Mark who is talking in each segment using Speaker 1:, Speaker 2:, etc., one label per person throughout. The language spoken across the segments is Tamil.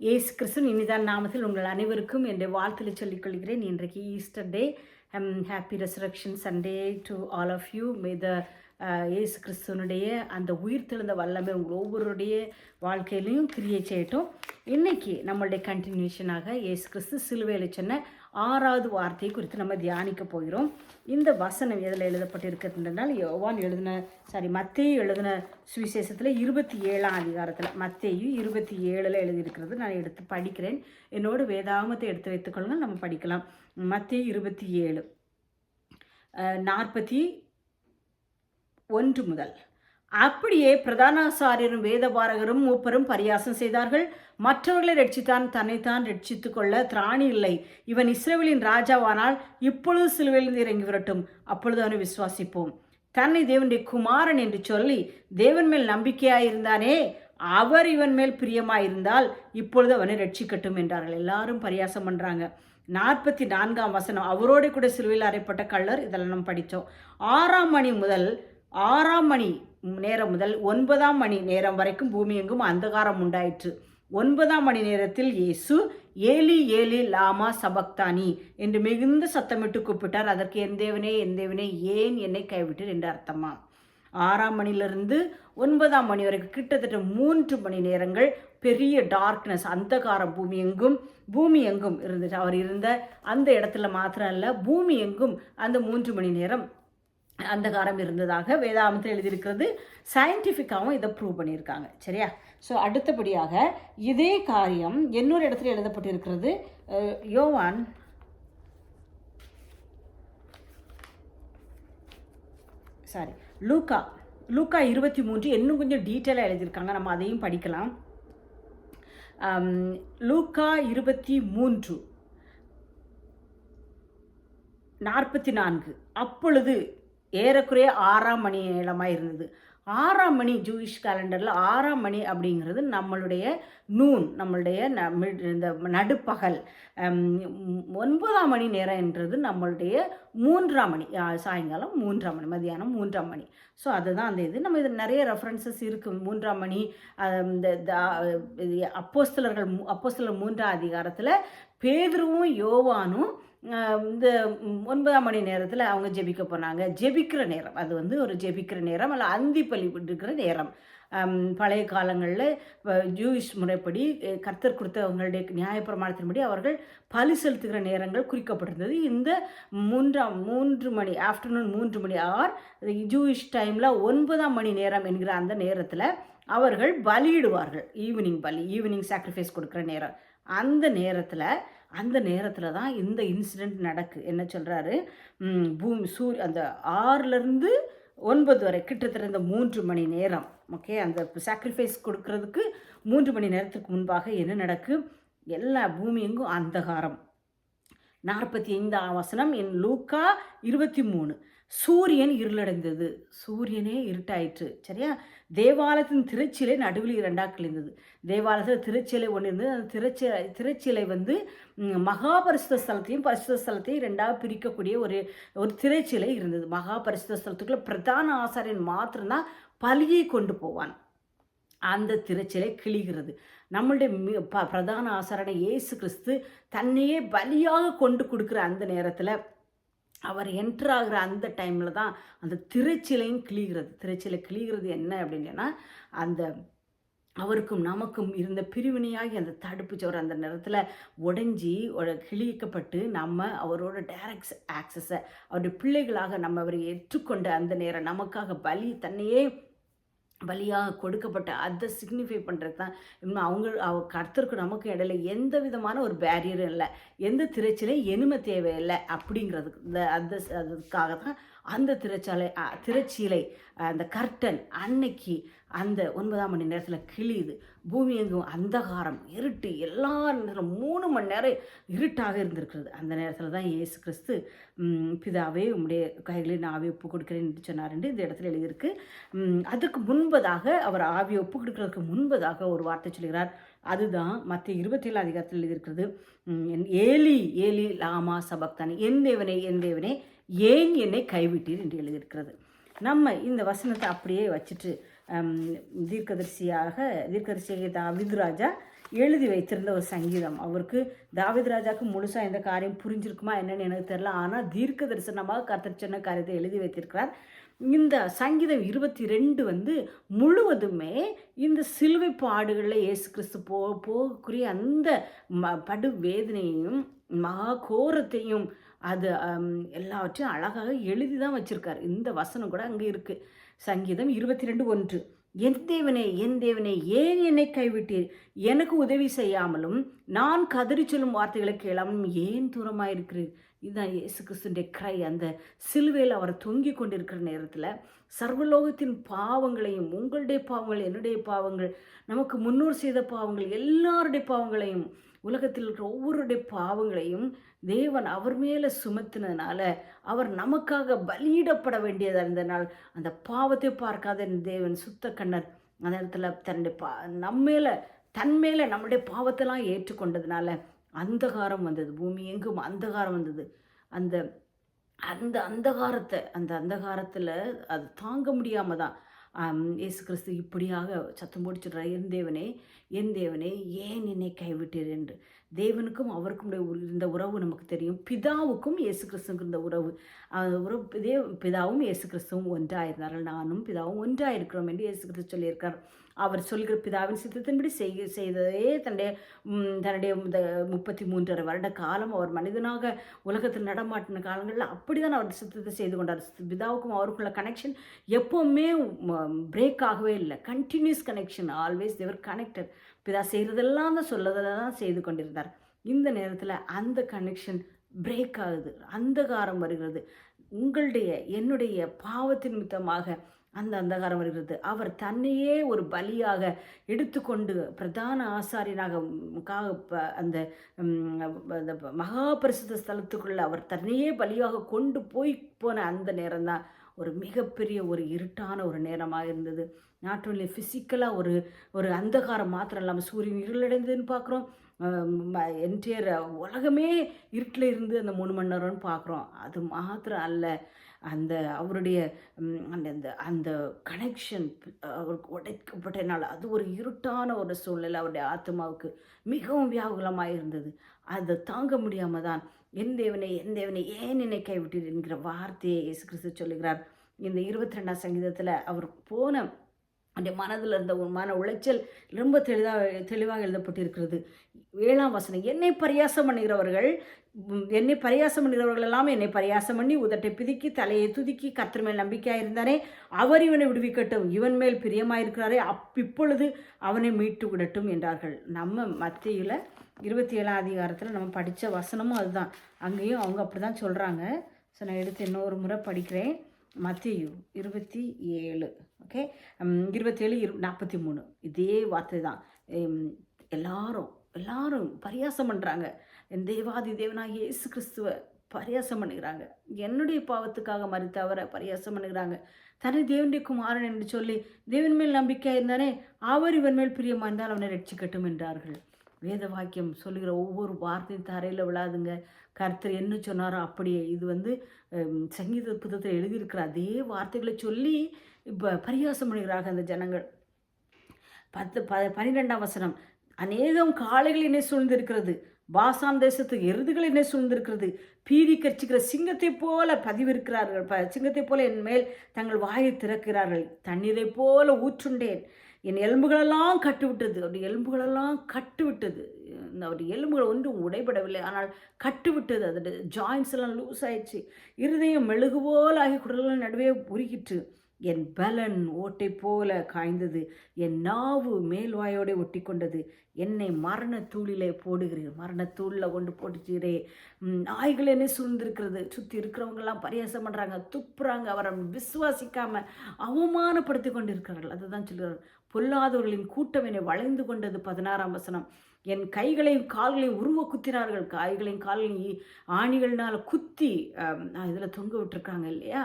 Speaker 1: ஏசு கிறிஸ்து இனிதான் நாமத்தில் உங்கள் அனைவருக்கும் என்ற வாழ்த்துல சொல்லிக் கொள்கிறேன். இன்றைக்கு Easter day happy resurrection Sunday to all of you may the Yesu கிறிஸ்துவனுடைய அந்த உயிர்த்தெழுந்த வல்லமை உங்கள் ஒவ்வொருடைய வாழ்க்கையிலையும் கிரியேட் செய்யட்டும். இன்றைக்கி நம்மளுடைய கண்டினியூஷனாக ஏசு கிறிஸ்து சிலுவையில் சொன்ன ஆறாவது வார்த்தையை குறித்து நம்ம தியானிக்க போகிறோம். இந்த வசனம் எதில் எழுதப்பட்டிருக்கிறதுனால் யோவான் எழுதின சாரி மத்தையும் எழுதின சுவிசேஷத்தில் இருபத்தி ஏழாம் அதிகாரத்தில் மத்தையும் இருபத்தி ஏழில் எழுதியிருக்கிறது. நான் எடுத்து படிக்கிறேன். என்னோட வேதாமத்தை எடுத்து வைத்துக்கொள்ளுங்க நம்ம படிக்கலாம். மத்திய இருபத்தி ஏழு நாற்பத்தி ஒன்று முதல். அப்படியே பிரதானாசாரியரும் வேதபாரகரும் மூப்பரும் பரியாசம் செய்தார்கள். மற்றவர்களை ரட்சித்தான் தன்னைத்தான் ரட்சித்து கொள்ள திராணி இல்லை. இவன் இஸ்ரேவேலின் ராஜாவானால் இப்பொழுது சிலுவையிலிருந்து இறங்கி விரட்டும். அப்பொழுது அவனை விசுவாசிப்போம். தன்னை தேவனுடைய குமாரன் என்று சொல்லி தேவன் மேல் நம்பிக்கையாயிருந்தானே அவர் இவன் மேல் பிரியமாயிருந்தால் இப்பொழுது அவனை ரட்சிக்கட்டும் என்றார்கள். எல்லாரும் பரியாசம் பண்ணுறாங்க நாற்பத்தி நான்காம் வசனம். அவரோடு கூட சிலுவையில் அறைப்பட்ட கள்ளர் இதெல்லாம் நம்ம படித்தோம். ஆறாம் மணி முதல் ஆறாம் மணி நேரம் முதல் ஒன்பதாம் மணி நேரம் வரைக்கும் பூமி எங்கும் அந்தகாரம் உண்டாயிற்று. ஒன்பதாம் மணி நேரத்தில் இயேசு ஏலி ஏலி லாமா சபக்தானி என்று மிகுந்த சத்தமிட்டு கூப்பிட்டார். அதற்கு என் தேவனே என் தேவனே ஏன் என்னை கைவிட்டீர்? என்று அர்த்தமா ஆறாம் மணிலிருந்து ஒன்பதாம் மணி வரைக்கும் கிட்டத்தட்ட மூன்று மணி நேரங்கள் பெரிய டார்க்னஸ் அந்தகாரம் பூமி எங்கும் பூமி எங்கும் இருந்துச்சு. அவர் இருந்த அந்த இடத்துல மாத்திரம் இல்லை பூமி எங்கும் அந்த மூன்று மணி நேரம் அந்தகாரம் இருந்ததாக வேதாமத்தில் எழுதியிருக்கிறது. சயின்டிஃபிக்காகவும் இதை ப்ரூவ் பண்ணியிருக்காங்க. சரியா? ஸோ அடுத்தபடியாக இதே காரியம் இன்னொரு இடத்துல எழுதப்பட்டிருக்கிறது. யோவான். சாரி லூக்கா. லூக்கா இருபத்தி மூன்று இன்னும் கொஞ்சம் டீட்டெயிலாக எழுதியிருக்காங்க. நம்ம அதையும் படிக்கலாம். லூக்கா இருபத்தி மூன்று. நாற்பத்தி நான்கு. அப்பொழுது ஏறக்குறைய ஆறாம் மணி நேரமாக இருந்தது. ஆறாம் மணி ஜூயிஷ் கேலண்டரில் ஆறாம் மணி அப்படிங்கிறது நம்மளுடைய நூன் நம்மளுடைய இந்த நடுப்பகல். ஒன்பதாம் மணி நேரம் என்றது நம்மளுடைய மூன்றாம் மணி சாயங்காலம் மூன்றாம் மணி மதியானம் மூன்றாம் மணி. ஸோ அதுதான் அந்த இது. நம்ம இது நிறைய ரெஃபரன்சஸ் இருக்குது மூன்றாம் மணி இந்த அப்போஸ்தலர்கள் அப்போஸ்தலர் மூன்றாம் அதிகாரத்தில் பேதுருவும் யோவானும் இந்த ஒன்பதாம் மணி நேரத்தில் அவங்க ஜெபிக்க போனாங்க. ஜெபிக்கிற நேரம். அது வந்து ஒரு ஜெபிக்கிற நேரம் அல்ல அந்தி பள்ளி இருக்கிற நேரம் பழைய காலங்களில் ஜூயிஷ் முறைப்படி கர்த்தர் கொடுத்த அவங்களுடைய நியாயப்பிரமாணத்தின்படி அவர்கள் பலி செலுத்துகிற நேரங்கள் குறிக்கப்பட்டிருந்தது. இந்த மூன்றாம் மூன்று மணி ஆஃப்டர்நூன் மூன்று மணி ஆர் ஜூயிஷ் டைமில் ஒன்பதாம் மணி நேரம் என்கிற அந்த நேரத்தில் அவர்கள் பலியிடுவார்கள். ஈவினிங் பலி ஈவினிங் சாக்ரிஃபைஸ் கொடுக்குற நேரம். அந்த நேரத்தில் அந்த நேரத்தில் தான் இந்த இன்சிடெண்ட் நடக்கு. என்ன சொல்கிறாரு பூமி சூரிய அந்த ஆறுலேருந்து ஒன்பது வரை கிட்டத்தட்ட இந்த மூன்று மணி நேரம். ஓகே? அந்த சாக்ரிஃபைஸ் கொடுக்கறதுக்கு மூன்று மணி நேரத்துக்கு முன்பாக என்ன நடக்கு? எல்லா பூமியெங்கும் அந்தகாரம். நாற்பத்தி ஐந்தாம் வசனம் என் லூக்கா இருபத்தி மூணு. சூரியன் இருளடைந்தது. சூரியனே இருட்டாயிற்று. சரியா? தேவாலயத்தின் திருச்சிலை நடுவில் இரண்டாக கிழிந்தது. தேவாலயத்தில் திருச்சிலை ஒன்று இருந்தது அந்த திருச்சி திருச்சிலை வந்து மகாபரிசுத ஸ்தலத்தையும் பரிசுத்த ஸ்தலத்தையும் ரெண்டாக பிரிக்கக்கூடிய ஒரு ஒரு திரைச்சிலை இருந்தது. மகாபரிசுத ஸ்தலத்துக்குள்ள பிரதான ஆசாரியன் மாத்திரம்தான் பலியை கொண்டு போவான். அந்த திருச்சிலை கிழிகிறது. நம்மளுடைய ப பிரதான ஆசாரனை இயேசு கிறிஸ்து தன்னையே பலியாக கொண்டு கொடுக்குற அந்த நேரத்தில் அவர் என்ட்ரு ஆகிற அந்த டைமில் தான் அந்த திரைச்சிலையும் கிழிகிறது. திரைச்சிலை கிழிகிறது என்ன அப்படின்னா அந்த அவருக்கும் நமக்கும் இருந்த பிரிவினையாகி அந்த தடுப்பு சோறு அந்த நேரத்தில் உடஞ்சி கிழிக்கப்பட்டு நம்ம அவரோட டைரக்ட் ஆக்சஸை அவருடைய பிள்ளைகளாக நம்ம அவரை ஏற்றுக்கொண்ட அந்த நேரம் நமக்காக பலி தன்னையே பலியாக கொடுக்கப்பட்ட அதை சிக்னிஃபை பண்ணுறது தான் அவங்க அவ கர்த்தருக்கு நமக்கு இடையில எந்த விதமான ஒரு பேரியரும் இல்லை. எந்த திரைச்சலையும் எனிமை தேவையில்லை அப்படிங்கிறதுக்கு இந்த அந்த அதுக்காக தான் அந்த திரைச்சாலை திரைச்சீலை அந்த கர்டன் அன்னைக்கு அந்த ஒன்பதாம் மணி நேரத்தில் கிழியுது. பூமி எங்கும் அந்தகாரம் இருட்டு எல்லா நேரம் மூணு மணி நேரம் இருட்டாக இருந்திருக்கிறது. அந்த நேரத்தில் தான் இயேசு கிறிஸ்து பிதாவே உம்முடைய கைகளில் நான் ஆவி ஒப்பு கொடுக்கிறேன் என்று சொன்னார்ன்று இந்த இடத்துல எழுதியிருக்கு. அதுக்கு முன்பதாக அவர் ஆவியை ஒப்பு கொடுக்கறதுக்கு முன்பதாக ஒரு வார்த்தை சொல்கிறார். அதுதான் மற்ற இருபத்தி ஏழு அதிகாரத்தில் எழுதியிருக்கிறது. ஏலி ஏலி லாமா சபக்தானி என் தேவனே என் தேவனே ஏன் என்னை கைவிட்டீர் என்று எழுதியிருக்கிறது. நம்ம இந்த வசனத்தை அப்படியே வச்சுட்டு தீர்க்கதரிசியாக தீர்க்கதரிசியாக விதுராஜா எழுதி வைத்திருந்த ஒரு சங்கீதம். அவருக்கு தாவீது ராஜாவுக்கு முழுசாக எந்த காரியம் புரிஞ்சிருக்குமா என்னன்னு எனக்கு தெரியல. ஆனால் தீர்க்க தரிசனமாக கர்த்தர் சொன்ன காரியத்தை எழுதி வைத்திருக்கிறார். இந்த சங்கீதம் இருபத்தி ரெண்டு வந்து முழுவதுமே இந்த சிலுவை பாடுகளில் இயேசு கிறிஸ்து போ போகக்கூடிய அந்த ம படு வேதனையையும் மகா கோரத்தையும் அது எல்லாவற்றையும் அழகாக எழுதி தான் வச்சுருக்கார். இந்த வசனம் கூட அங்கே இருக்குது சங்கீதம் இருபத்தி ரெண்டு ஒன்று. என் தேவனே என் தேவனே ஏன் என்னை கைவிட்டீர்? எனக்கு உதவி செய்யாமலும் நான் கதறி சொல்லும் வார்த்தைகளை கேளாமலும் ஏன் தூரமாக இருக்கிறீர் இதுதான் இயேசு கிறிஸ்துடைய கிரை. அந்த சிலுவையில் அவர் தொங்கிக் கொண்டிருக்கிற நேரத்தில் சர்வலோகத்தின் பாவங்களையும் உங்களுடைய பாவங்கள் என்னுடைய பாவங்கள் நமக்கு முன்னோர் செய்த பாவங்கள் எல்லாருடைய பாவங்களையும் உலகத்தில் இருக்கிற ஒவ்வொருடைய பாவங்களையும் தேவன் அவர் மேலே சுமத்தினதுனால அவர் நமக்காக பலியிடப்பட வேண்டியதாக இருந்தனால் அந்த பாவத்தை பார்க்காத தேவன் சுத்த கண்ணர் அந்த இடத்துல தன்னுடைய பா நம்மேல தன்மேல நம்முடைய பாவத்தெல்லாம் ஏற்றுக்கொண்டதுனால அந்தகாரம் வந்தது. பூமி எங்கும் அந்தகாரம் வந்தது. அந்த அந்த அந்தகாரத்தை அந்த அந்தகாரத்தில் அது தாங்க முடியாமல் தான் இயேசு கிறிஸ்து இப்படியாக சத்தம் போடிச்சிடுறார் என் தேவனே என் தேவனே ஏன் என்னை கைவிட்டீர்? என்று. தேவனுக்கும் அவருக்கும் உடைய இருந்த உறவு நமக்கு தெரியும். பிதாவுக்கும் இயேசு கிறிஸ்துக்கும் இருந்த உறவு. உறவு இதே பிதாவும் இயேசு கிறிஸ்துவும் ஒன்றாயிருந்தார்கள். நானும் பிதாவும் ஒன்றாயிருக்கிறோம் என்று இயேசு கிறிஸ்து சொல்லியிருக்கார் அவர் சொல்கிற பிதாவின் சித்தத்தின்படி செய் செய்ததே தன்னுடைய தன்னுடைய இந்த முப்பத்தி மூன்றரை வருட காலம் அவர் மனிதனாக உலகத்தில் நடமாட்டின காலங்களில் அப்படி தான் அவர் சித்தத்தை செய்து கொண்டார். பிதாவுக்கும் அவருக்குள்ள கனெக்ஷன் எப்போவுமே பிரேக் ஆகவே இல்லை. Continuous connection always they're connected பிதா செய்கிறதெல்லாம் தான் சொல்லதெல்லாம் தான் செய்து கொண்டிருந்தார். இந்த நேரத்தில் அந்த கனெக்ஷன் பிரேக் ஆகுது. அந்தகாரம் வருகிறது. உங்களுடைய என்னுடைய பாவத்தின் மித்தமாக அந்த அந்தகாரம் வருகிறது. அவர் தன்னையே ஒரு பலியாக எடுத்துக்கொண்டு பிரதான ஆசாரியனாக அந்த அந்த மகா பரிசுத்த ஸ்தலத்துக்குள்ள அவர் தன்னையே பலியாக கொண்டு போய் போன அந்த நேரம்தான் ஒரு மிகப்பெரிய ஒரு இருட்டான ஒரு நேரமாக இருந்தது. நாட் ஒன்லி ஃபிசிக்கலாக ஒரு ஒரு அந்தகாரம் மாத்திரம் இல்லாமல் சூரியன் இருளடைந்ததுன்னு பார்க்குறோம் என்டையர் உலகமே இருட்டில் இருந்து அந்த மூணு மணி நேரம்னு பார்க்குறோம் அது மாத்திரம் அல்ல. அந்த அவருடைய அந்த அந்த அந்த கனெக்ஷன் அவருக்கு உடைக்கப்பட்டனால அது ஒரு இருட்டான ஒரு சூழ்நிலை அவருடைய ஆத்மாவுக்கு மிகவும் வியாகுலமாக இருந்தது. அதை தாங்க முடியாமல் தான் என் தேவனை என் தேவனை ஏன் என்னை கைவிட்டீர் என்கிற வார்த்தையை இயேசு கிறிஸ்து சொல்லுகிறார். இந்த இருபத்தி ரெண்டாம் சங்கீதத்தில் அவர் போன அந்த மனதில் இருந்த ஒரு மன உளைச்சல் ரொம்ப தெளிவாக தெளிவாக எழுதப்பட்டிருக்கிறது. ஏழாம் வசனம் என்னை பரியாசம் பண்ணுகிறவர்கள் என்னை பரியாசம் பண்ணுகிறவர்கள் எல்லாம் என்னை பரியாசம் பண்ணி உதட்டை பிதுக்கி தலையை துதுக்கி கர்த்தர் மேல் நம்பிக்கையாக இருந்தானே அவர் இவனை விடுவிக்கட்டும். இவன் மேல் பிரியமாயிருக்கிறாரே அப் இப்பொழுது அவனை மீட்டு விடட்டும் என்றார்கள். நம்ம மத்தியில் இருபத்தி ஏழாம் அதிகாரத்தில் நம்ம படித்த வசனமும் அதுதான். அங்கேயும் அவங்க அப்படி தான் சொல்கிறாங்க ஸோ நான் எடுத்து இன்னொரு முறை படிக்கிறேன். மத்தியு இருபத்தி ஏழு ஓகே இருபத்தேழு இரு நாற்பத்தி மூணு. இதே வார்த்தை தான். எல்லாரும் எல்லாரும் பரியாசம் பண்ணுறாங்க என் தேவாதி தேவனாக இயேசு கிறிஸ்துவ பரியாசம் பண்ணுகிறாங்க. என்னுடைய பாவத்துக்காக மறித்த அவரை பரியாசம் பண்ணுகிறாங்க. தன்னை தேவனுடைய குமாரன் என்று சொல்லி தேவன் மேல் நம்பிக்கை இருந்தானே அவர் இவன் மேல் பிரியமாக இருந்தால் அவனை ரட்சிக்கட்டும் என்றார்கள். வேத வாக்கியம் சொல்லுகிற ஒவ்வொரு வார்த்தையும் தரையில் விழாதுங்க. கர்த்தர் என்ன சொன்னாரோ அப்படியே. இது வந்து சங்கீத புத்தகத்தில் எழுதியிருக்கிற அதே வார்த்தைகளை சொல்லி இப்போ பரிகாசம் பண்ணுகிறார்கள் அந்த ஜனங்கள். பத்து ப பன்னிரெண்டாம் வசனம். அநேகம் காளைகள் என்னை சூழ்ந்திருக்கிறது. பாசான் தேசத்து எருதுகள் என்னை சூழ்ந்திருக்கிறது. பீதி கர்ச்சிக்கிற சிங்கத்தை போல பதிவிருக்கிறார்கள். ப சிங்கத்தைப் போல என் மேல் தங்கள் வாயை திறக்கிறார்கள். தண்ணீரைப் போல ஊற்றுண்டேன். என் எலும்புகளெல்லாம் கட்டுவிட்டது. அப்படி எலும்புகளெல்லாம் கட்டுவிட்டது. இந்த அவருடைய எலும்புகள் ஒன்றும் உடைபடவில்லை. ஆனால் கட்டுவிட்டது. அதோட ஜாயின்ஸ் எல்லாம் லூஸ் ஆயிடுச்சு. இருதயம் மெழுகு போல் ஆகி குடல்கள் நடுவே உருகிட்டு என் பலன் ஓட்டை போல காய்ந்தது. என் நாவு மேல்வாயோட ஒட்டி கொண்டது என்னை மரணத்தூளிலே போடுகிறேன் போடுகிறீர். கொண்டு போட்டுச்சீரே. நாய்கள் என்ன சூழ்ந்திருக்கிறது. சுற்றி இருக்கிறவங்கெல்லாம் பரியாசம் பண்ணுறாங்க துப்புறாங்க. அவரை விசுவாசிக்காமல் அவமானப்படுத்தி கொண்டு இருக்கிறார்கள் அதுதான் சொல்கிறார் பொல்லாதவர்களின் கூட்டம் என்னை வளைந்து கொண்டது பதினாறாம் வசனம். என் கைகளையும் கால்களையும் உருவ குத்தினார்கள். காய்களையும் கால்களையும் ஆணிகள்னால் ஆணிகள்னால குத்தி இதில் தொங்க விட்டுருக்காங்க இல்லையா?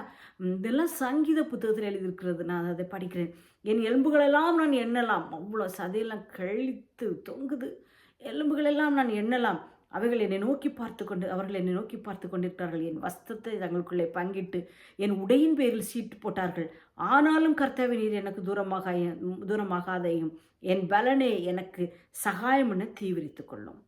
Speaker 1: இதெல்லாம் சங்கீத புத்தகத்தில் எழுதியிருக்கிறது. நான் அதை படிக்கிறேன். என் எலும்புகளெல்லாம் நான் எண்ணலாம். அவ்வளோ சதையெல்லாம் கழித்து தொங்குது. எலும்புகளெல்லாம் நான் எண்ணலாம். அவைகள் என்னை நோக்கி பார்த்து கொண்டு அவர்கள் என்னை நோக்கி பார்த்து கொண்டிருக்கிறார்கள். என் வஸ்திரத்தை தங்களுக்குள்ளே பங்கிட்டு என் உடையின் பேரில் சீட்டு போட்டார்கள். ஆனாலும் கர்த்தாவே நீர் எனக்கு தூரமாக தூரமாகாதையும். என் பலனே எனக்கு சகாயம் என தீவிரித்து கொள்ளும்.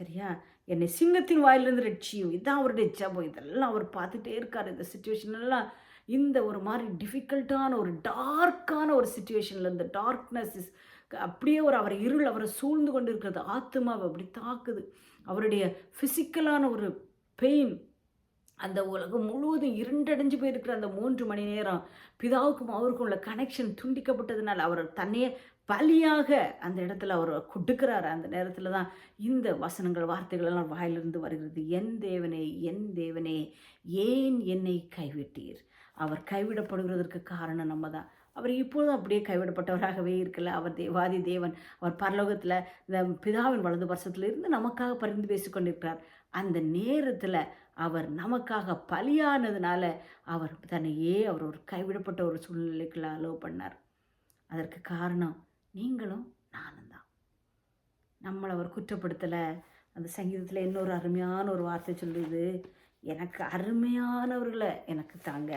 Speaker 1: சரியா? என்னை சிங்கத்தின் வாயிலிருந்து ரட்சியும். இதுதான் அவருடைய ஜபம். இதெல்லாம் அவர் பார்த்துட்டே இருக்கார். இந்த சுச்சுவேஷன் எல்லாம் இந்த ஒரு மாதிரி டிஃபிகல்ட்டான ஒரு டார்க்கான ஒரு சுச்சுவேஷனில் இந்த டார்க்னஸ் இஸ் அப்படியே ஒரு அவர் இருள் அவரை சூழ்ந்து கொண்டு இருக்கிறது ஆத்மாவை அப்படி தாக்குது. அவருடைய ஃபிசிக்கலான ஒரு பெயின் அந்த உலகம் முழுவதும் இருண்டடைஞ்சு போயிருக்கிற அந்த மூன்று மணி நேரம் பிதாவுக்கும் அவருக்கும் உள்ள கனெக்ஷன் துண்டிக்கப்பட்டதுனால அவர் தன்னையே பலியாக அந்த இடத்துல அவர் கொடுக்குறாரு. அந்த நேரத்தில் தான் இந்த வசனங்கள் வார்த்தைகள் எல்லாம் வாயிலிருந்து வருகிறது. என் தேவனே என் தேவனே ஏன் என்னை கைவிட்டீர்? அவர் கைவிடப்படுகிறதற்கு காரணம் நம்ம தான். அவர் இப்பொழுதும் அப்படியே கைவிடப்பட்டவராகவே இருக்கல. அவர் தேவாதி தேவன் அவர் பரலோகத்தில் இந்த பிதாவின் வலது வருஷத்துலேருந்து நமக்காக பரிந்து பேசி கொண்டிருக்கிறார் அந்த நேரத்தில் அவர் நமக்காக பலியானதுனால அவர் தன்னையே அவர் ஒரு கைவிடப்பட்ட ஒரு சூழ்நிலைக்குள்ள அலோவ் பண்ணார். அதற்கு காரணம் நீங்களும் நானும் தான். நம்மளை அவர் குற்றப்படுத்தலை. அந்த சங்கீதத்தில் இன்னொரு அருமையான ஒரு வார்த்தை சொல்லுது. எனக்கு அருமையானவர்களை எனக்கு தாங்க.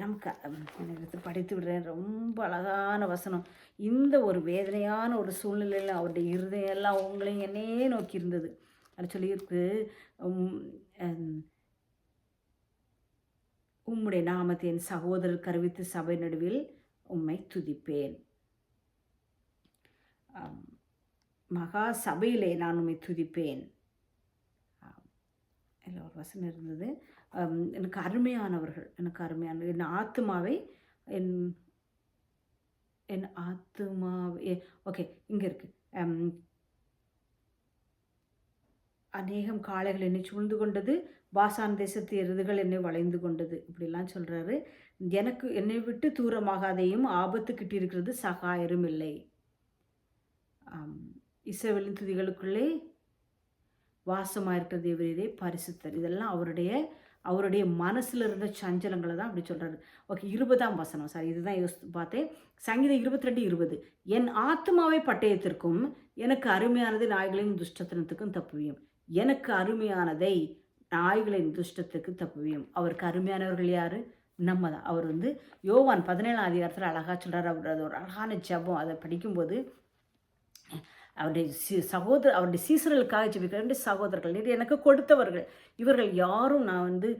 Speaker 1: நமக்கு எடுத்து படித்து விடுறேன். ரொம்ப அழகான வசனம். இந்த ஒரு வேதனையான ஒரு சூழ்நிலையில் அவருடைய இருதயம் எல்லாம் அவங்களையும் என்னே நோக்கி இருந்தது. அது சொல்லியிருக்கு உம்முடைய நாமத்தை என் சகோதரர் கருவித்து சபை நடுவில் உம்மை துதிப்பேன். மகா சபையிலே நான் உண்மை துதிப்பேன். இல்லை ஒரு வசனம் இருந்தது. எனக்கு அருமையானவர்கள் எனக்கு அருமையான என் ஆத்மாவை என் என் ஆத்மாவை ஓகே இங்கே இருக்குது அநேகம் காளைகள் என்னை சூழ்ந்து கொண்டது பாசான் தேசத்து எருதுகள் என்னை வளைந்து கொண்டது இப்படிலாம் சொல்கிறாரு எனக்கு என்னை விட்டு தூரமாகாதையும் ஆபத்து கிட்டிருக்கிறது சகாயரும் இல்லை. இசைவெளின் துதிகளுக்குள்ளே வாசமாக இருக்கிற தேவரீரே பரிசுத்தர். இதெல்லாம் அவருடைய அவருடைய மனசில் இருந்த சஞ்சலங்களை தான் அப்படி சொல்கிறாரு ஓகே இருபதாம் வசனம். சார் இதுதான் யோசித்து பார்த்தேன். சங்கீதம் இருபத்தி ரெண்டு இருபது. என் ஆத்மாவை பட்டயத்திற்கும் எனக்கு அருமையானது நாய்களின் துஷ்டத்தனத்துக்கும் தப்புவியும். எனக்கு அருமையானதை நாய்களின் துஷ்டத்துக்கு தப்புவியும். அவருக்கு அருமையானவர்கள் யார்? நம்ம தான் அவர் வந்து யோவான் பதினேழாம் அதிகாரத்தில் அழகாக சொல்கிறார் அவர் அது ஒரு அழகான ஜபம். அதை படிக்கும்போது அவருடைய சி சகோதர அவருடைய சீசர்களுக்காக ஜெபிக்கிற சகோதரர்கள் இது எனக்கு கொடுத்தவர்கள். இவர்கள் யாரும் நான் வந்து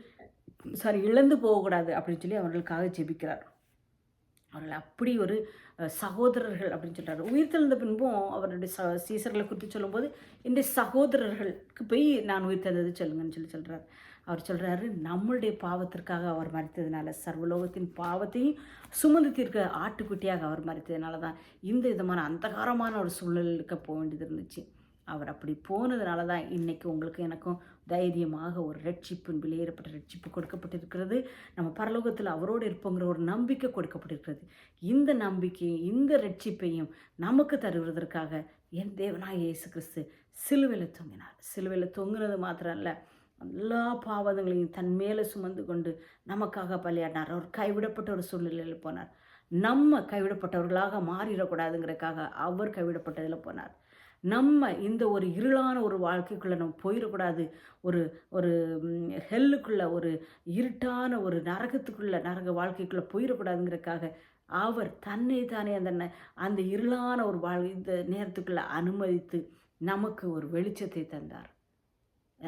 Speaker 1: சாரி இழந்து போகக்கூடாது அப்படின்னு சொல்லி அவர்களுக்காக ஜெபிக்கிறார். அவர்கள் அப்படி ஒரு சகோதரர்கள் அப்படின்னு சொல்கிறார் உயிர் தெழுந்த பின்பும் அவருடைய ச சீசர்களை குறித்து சொல்லும்போது இந்த சகோதரர்களுக்கு போய் நான் உயிர் தெழுந்தது சொல்லுங்கன்னு சொல்லி சொல்கிறார் அவர் சொல்கிறாரு நம்மளுடைய பாவத்திற்காக அவர் மறித்ததுனால சர்வலோகத்தின் பாவத்தையும் சுமந்து தீர்க்க ஆட்டுக்குட்டியாக அவர் மறித்ததுனால தான் இந்த விதமான அந்தகாரமான ஒரு சூழ்நிலைக்கு போக வேண்டியது இருந்துச்சு. அவர் அப்படி போனதுனால தான் இன்றைக்கி உங்களுக்கு எனக்கும் தைரியமாக ஒரு ரட்சிப்பு வெளியேறப்பட்ட ரட்சிப்பு கொடுக்கப்பட்டிருக்கிறது. நம்ம பரலோகத்தில் அவரோடு இருப்போங்கிற ஒரு நம்பிக்கை கொடுக்கப்பட்டிருக்கிறது. இந்த நம்பிக்கையும் இந்த ரட்சிப்பையும் நமக்கு தருவதற்காக என் தேவனாக இயேசு கிறிஸ்து சிலுவையில் தொங்கினார். சிலுவையில் தொங்குனது மாத்திரம் இல்லை எல்லா பாவங்களையும் தன் மேலே சுமந்து கொண்டு நமக்காக பலியாடினார். அவர் கைவிடப்பட்ட ஒரு சூழ்நிலையில் போனார். நம்ம கைவிடப்பட்டவர்களாக மாறிடக்கூடாதுங்கிறதுக்காக அவர் கைவிடப்பட்டதில் போனார். நம்ம இந்த ஒரு இருளான ஒரு வாழ்க்கைக்குள்ளே நம்ம போயிடக்கூடாது. ஒரு ஒரு ஹெல்லுக்குள்ளே ஒரு இருட்டான ஒரு நரகத்துக்குள்ளே நரக வாழ்க்கைக்குள்ளே போயிடக்கூடாதுங்கிறதுக்காக அவர் தன்னை தானே அந்த அந்த இருளான ஒரு வாழ் இந்த நேரத்துக்குள்ளே அனுமதித்து நமக்கு ஒரு வெளிச்சத்தை தந்தார்.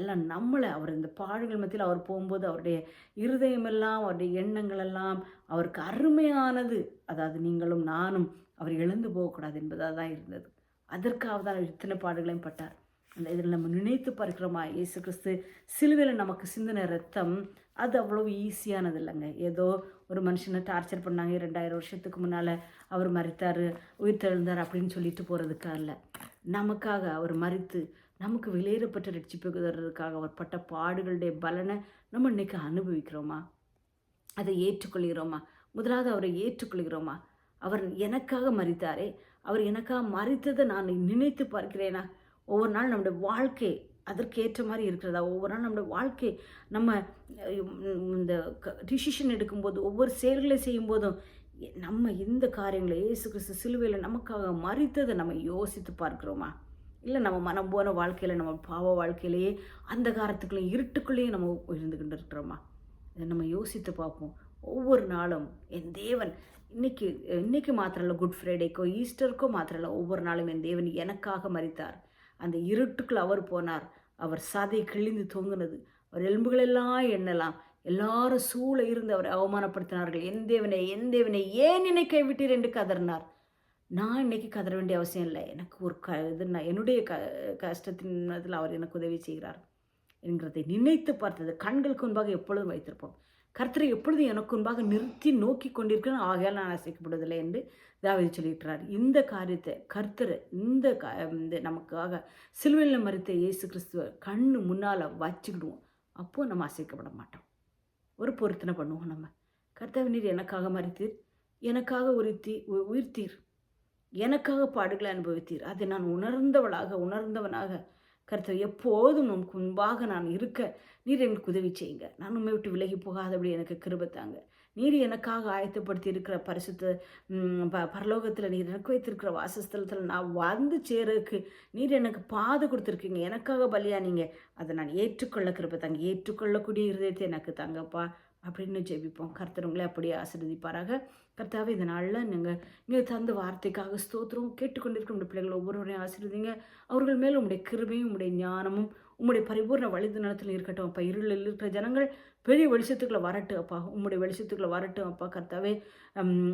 Speaker 1: எல்லாம் நம்மளை அவர் இந்த பாடுகள் மத்தியில் அவர் போகும்போது அவருடைய இருதயமெல்லாம் அவருடைய எண்ணங்கள் எல்லாம் அவருக்கு அருமையானது. அதாவது நீங்களும் நானும் அவர் எழுந்து போகக்கூடாது என்பதாக தான் இருந்தது. அதற்காக தான் இத்தனை பாடுகளையும் பட்டார். அந்த இதில் நம்ம நினைத்து பார்க்கிறோமா? இயேசு கிறிஸ்து சிலுவையில் நமக்கு சிந்தின ரத்தம் அது அவ்வளோ ஈஸியானது இல்லைங்க. ஏதோ ஒரு மனுஷனை டார்ச்சர் பண்ணாங்க ரெண்டாயிரம் வருஷத்துக்கு முன்னால் அவர் மறித்தார் உயிர் தெழுந்தார் அப்படின்னு சொல்லிட்டு போகிறதுக்காக இல்லை. நமக்காக அவர் மறித்து நமக்கு வெளியேறப்பட்ட ரட்சிப்பு அவர் பட்ட பாடுகளுடைய பலனை நம்ம இன்றைக்கி அனுபவிக்கிறோமா? அதை ஏற்றுக்கொள்கிறோமா? முதலாவது அவரை ஏற்றுக்கொள்கிறோமா? அவர் எனக்காக மறித்தாரே அவர் எனக்காக மறித்ததை நான் நினைத்து பார்க்கிறேனா? ஒவ்வொரு நாள் நம்முடைய வாழ்க்கை அதற்கேற்ற மாதிரி இருக்கிறதா? ஒவ்வொரு நாள் நம்முடைய வாழ்க்கை நம்ம இந்த டிசிஷன் எடுக்கும்போது ஒவ்வொரு செயல்களை செய்யும்போதும் நம்ம இந்த காரியங்களை இயேசு கிறிஸ்து சிலுவையில் நமக்காக மறித்ததை நம்ம யோசித்து பார்க்குறோமா? இல்லை நம்ம மனம் போன வாழ்க்கையில் நம்ம பாவ வாழ்க்கையிலேயே அந்த காரத்துக்குள்ளேயும் இருட்டுக்குள்ளேயே நம்ம இருந்துக்கிட்டு இருக்கிறோமா? இதை நம்ம யோசித்து பார்ப்போம். ஒவ்வொரு நாளும் என் தேவன் இன்னைக்கு இன்னைக்கு மாத்திரம் இல்லை குட் ஃப்ரைடேக்கோ ஈஸ்டருக்கோ மாத்திரம் இல்லை ஒவ்வொரு நாளும் என் தேவன் எனக்காக மறித்தார் அந்த இருட்டுக்குள் அவர் போனார். அவர் சதை கிழிந்து தொங்குனது. அவர் எலும்புகளெல்லாம் எண்ணலாம். எல்லாரும் சூழ இருந்து அவரை அவமானப்படுத்தினார்கள். என் தேவனை என் தேவனை ஏன் என்னை கைவிட்டீர் என்று கதறினார். நான் இன்னைக்கு கதற வேண்டிய அவசியம் இல்லை. எனக்கு ஒரு க இது நான் என்னுடைய க கஷ்டத்தின் இதில் அவர் எனக்கு உதவி செய்கிறார் என்கிறதை நினைத்து பார்த்தது கண்களுக்கு முன்பாக எப்பொழுதும் வைத்திருப்போம். கர்த்தரை எப்பொழுதும் எனக்கு முன்பாக நிறுத்தி நோக்கி கொண்டிருக்கிறேன். ஆகையால் நான் அசைக்கப்படுவதில்லை என்று தாவதி சொல்லியிருக்கிறார் இந்த காரியத்தை கர்த்தர் இந்த க இந்த நமக்காக சிலுவையில் மறித்த இயேசு கிறிஸ்துவ கண்ணு முன்னால் வச்சுக்கிடுவோம். அப்போது நம்ம அசைக்கப்பட மாட்டோம். ஒரு பொருத்தனை பண்ணுவோம் நம்ம. கர்த்தவ நீர் எனக்காக மறித்தீர். எனக்காக உரித்தி உ- உயிர்த்தீர். எனக்காக பாடுகளை அனுபவித்தீர். அதை நான் உணர்ந்தவளாக உணர்ந்தவனாக கருத்து எப்போதும் உமக்கு முன்பாக நான் இருக்க நீர் எனக்கு உதவி செய்யுங்க. நான் உண்மை விட்டு விலகி போகாதபடி எனக்கு கிருபத்தாங்க நீர் எனக்காக ஆயத்தப்படுத்தி இருக்கிற பரிசுத்த ப பரலோகத்தில் நீர் எனக்கு வைத்திருக்கிற வாசஸ்தலத்தில் நான் வந்து சேருக்கு நீர் எனக்கு பாதை கொடுத்துருக்கீங்க. எனக்காக பலியா நீங்கள் அதை நான் ஏற்றுக்கொள்ள கிருப்பை தாங்க. ஏற்றுக்கொள்ளக்கூடிய இருதயத்தை எனக்கு தாங்கப்பா. அப்படின்னு ஜெபிப்போம். கர்த்தர் உங்களை அப்படியே ஆசீர்வதிப்பாராக. கர்த்தாவே இந்த நாளில் நீங்கள் இங்கே தந்த வார்த்தைக்காக ஸ்தோத்திரம் கேட்டுக்கொண்டிருக்கிற உங்களுடைய பிள்ளைகள் ஒவ்வொருவரையும் ஆசீர்வதிங்க. அவர்கள் மேலும் உங்களுடைய கிருபையும் உங்களுடைய ஞானமும் உம்முடைய பரிபூர்ண வழிது நிலத்தில் இருக்கட்டும் அப்பா. இருளில் இருக்கிற ஜனங்கள் பெரிய வெளிச்சத்துக்குள்ள வரட்டும் அப்பா. உம்முடைய வெளிச்சத்துக்குள்ளே வரட்டும் அப்பா. கர்த்தாவே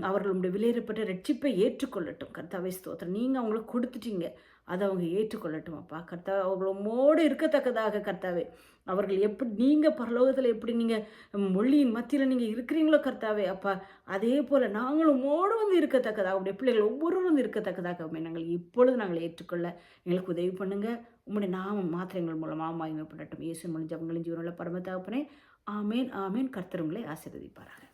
Speaker 1: அவர்கள் உங்களுடைய விலையேறப்பட்ட ரட்சிப்பை ஏற்றுக்கொள்ளட்டும். கர்த்தாவே ஸ்தோத்திரம். நீங்கள் அவங்களுக்கு கொடுத்துட்டீங்க. அதை அவங்க ஏற்றுக்கொள்ளட்டும் அப்பா. கர்த்தாவே அவர்கள் உம்மோடு இருக்கத்தக்கதாக கர்த்தாவே. அவர்கள் எப்படி நீங்கள் பரலோகத்தில் எப்படி நீங்கள் மொழியின் மத்தியில் நீங்கள் இருக்கிறீங்களோ கர்த்தாவே அப்பா. அதே போல் நாங்களும் உம்மோடு வந்து இருக்கத்தக்கதாக உடைய பிள்ளைகள் ஒவ்வொருவரும் வந்து இருக்கத்தக்கதாக நாங்கள் இப்பொழுது நாங்கள் ஏற்றுக்கொள்ள எங்களுக்கு உதவி பண்ணுங்கள் உங்களுடைய நாமம் மாத்திரங்கள் மூலமாக மகிமைப்படட்டும். இயேசு மூலம் ஜபங்களின் ஜீவனுள்ள பரம தகப்பனே. ஆமேன் ஆமேன். கர்த்தருங்களை ஆசீர்வதிப்பார்கள்